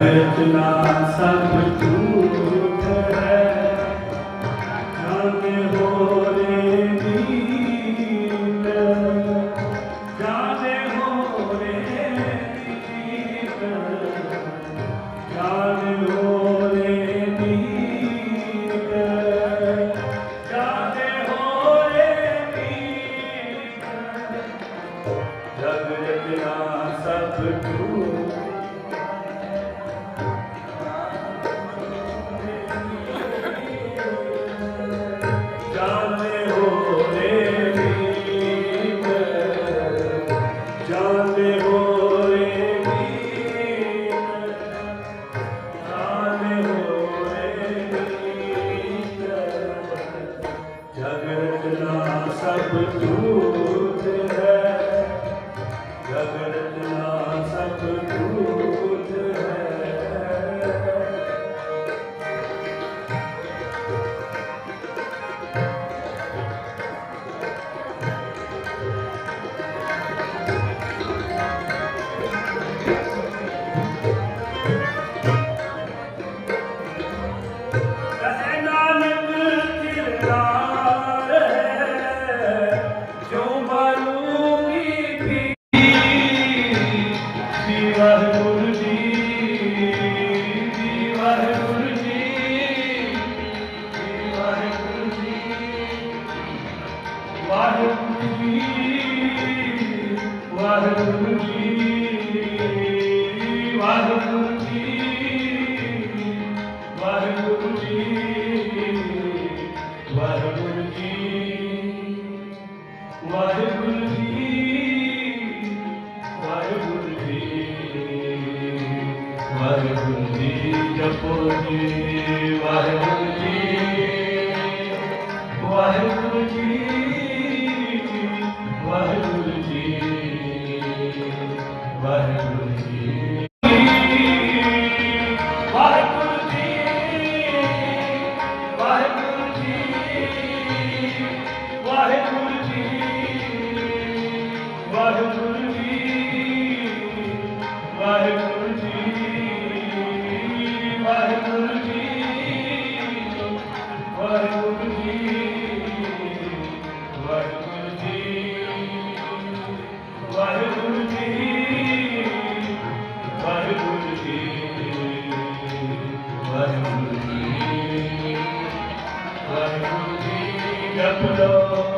ਰਚਨਾ ਸਭ ਝੂਠ ਹੈ ਨਾਮ ਹੋਰੇ ਦੀਨ ਜਾਣੇ ਹੋਰੇ ਦੀਨ ਜਾਣੇ ਹੋਰੇ ਦੀਨ ਜਾਣੇ ਹੋਰੇ ਦੀਨ ਜਗ ਰਚਨਾ ਸਭ ਝੂਠ Jagannatha Guru. ਵਾਹਿਗੁਰੂ ਜੀ ਵਾਹਿਗੁਰੂ ਜੀ ਵਾਹਿਗੁਰੂ ਜੀ ਵਾਹਿਗੁਰੂ ਜੀ ਵਾਹਿਗੁਰੂ ਜੀ ਵਾਹਿਗੁਰੂ ਜੀ ਵਾਹਿਗੁਰੂ ਜੀ ਵਾਹਿਗੁਰੂ ਜੀ ਜਪੋ ਜੀ ਵਾਹਿਗੁਰੂ ਜੀ Gapulo.